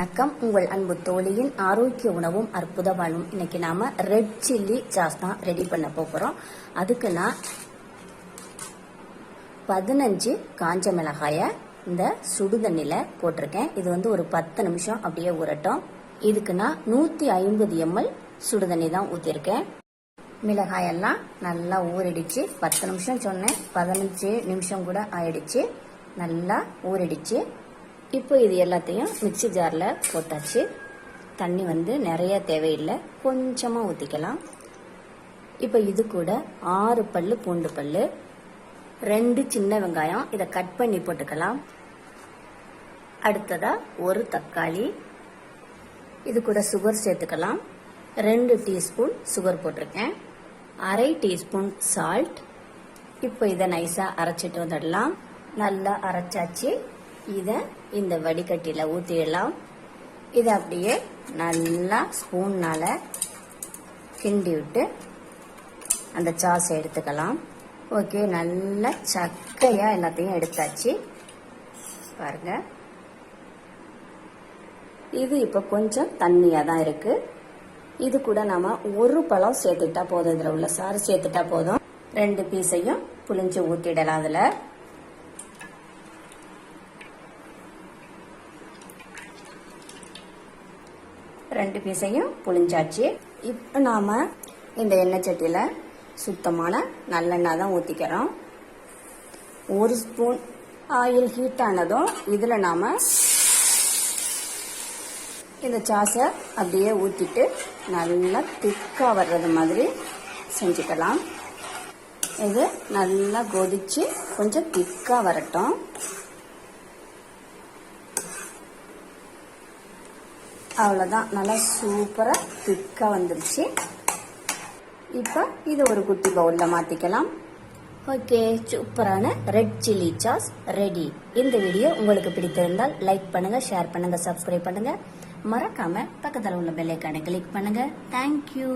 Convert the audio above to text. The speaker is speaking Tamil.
வணக்கம். உங்கள் அன்பு தோழியின் ஆரோக்கிய உணவும் அற்புத வாழ்வும் இன்னைக்கு நாம ரெட் சில்லி சாஸ் தான் ரெடி பண்ண போகிறோம் அதுக்கு நான் பதினஞ்சு காஞ்ச மிளகாய இந்த சுடு தண்ணியில் போட்டிருக்கேன். இது வந்து ஒரு பத்து நிமிஷம் அப்படியே உரட்டும் இதுக்கு நான் நூற்றி ஐம்பது எம்எல் சுடு தண்ணி தான் ஊற்றிருக்கேன் மிளகாயெல்லாம் நல்லா ஊறிடுச்சு. பத்து நிமிஷம் சொன்னேன். பதினஞ்சு நிமிஷம் கூட ஆயிடுச்சு. நல்லா ஊறிடுச்சு. இப்போ இது எல்லாத்தையும் மிக்ஸி ஜாரில் போட்டாச்சு. தண்ணி வந்து நிறைய தேவையில்லை. கொஞ்சமாக ஊற்றிக்கலாம் இப்போ இது கூட ஆறு பல்லு பூண்டு பல்லு ரெண்டு சின்ன வெங்காயம். இதை கட் பண்ணி போட்டுக்கலாம். அடுத்ததாக ஒரு தக்காளி. இது கூட சுகர் சேர்த்துக்கலாம். ரெண்டு டீஸ்பூன் சுகர் போட்டிருக்கேன். அரை டீஸ்பூன் சால்ட் இப்போ இதை நைஸாக அரைச்சிட்டு வந்துடலாம். நல்லா அரைச்சாச்சு. இதை இந்த வடிகட்டியில் ஊற்றிடலாம் இதை அப்படியே நல்லா ஸ்பூன்னால் கிண்டி விட்டு அந்த சாஸை எடுத்துக்கலாம். ஓகே நல்லா சக்கையாக எல்லாத்தையும் எடுத்தாச்சு. பாருங்க. இது இப்போ கொஞ்சம் தண்ணியாக தான் இருக்கு. இது கூட நாம ஒரு பழம் சேர்த்துட்டா போதும். இதில் உள்ள சாறு சேர்த்துட்டா போதும். ரெண்டு பீஸையும் புளிஞ்சு ஊற்றிடலாம் அதில். ரெண்டு பீஸையும் புளிஞ்சாச்சு இப்போ நாம் இந்த எண்ணெய் சட்டியில் சுத்தமான நல்லெண்ணெய் தான் ஊற்றிக்கிறோம் ஒரு ஸ்பூன் ஆயில் ஹீட் ஆனதும் இதில் நாம் இந்த சாஸை அப்படியே ஊற்றிட்டு நல்லா திக்காக வர்றது மாதிரி செஞ்சுக்கலாம். இது நல்லா கொதிச்சு கொஞ்சம் திக்காக வரட்டும். அவ்வளோதான் நல்லா சூப்பராக திக்காக வந்துருச்சு. இப்போ இது ஒரு குட்டி பவுலில் மாற்றிக்கலாம் ஓகே சூப்பரான ரெட் சில்லி சாஸ் ரெடி இந்த வீடியோ உங்களுக்கு பிடித்திருந்தால் லைக் பண்ணுங்கள் ஷேர் பண்ணுங்கள் சப்ஸ்கிரைப் பண்ணுங்கள் மறக்காமல் பக்கத்தில் உள்ள பெல்லைக்கானை கிளிக் பண்ணுங்கள் தேங்க்யூ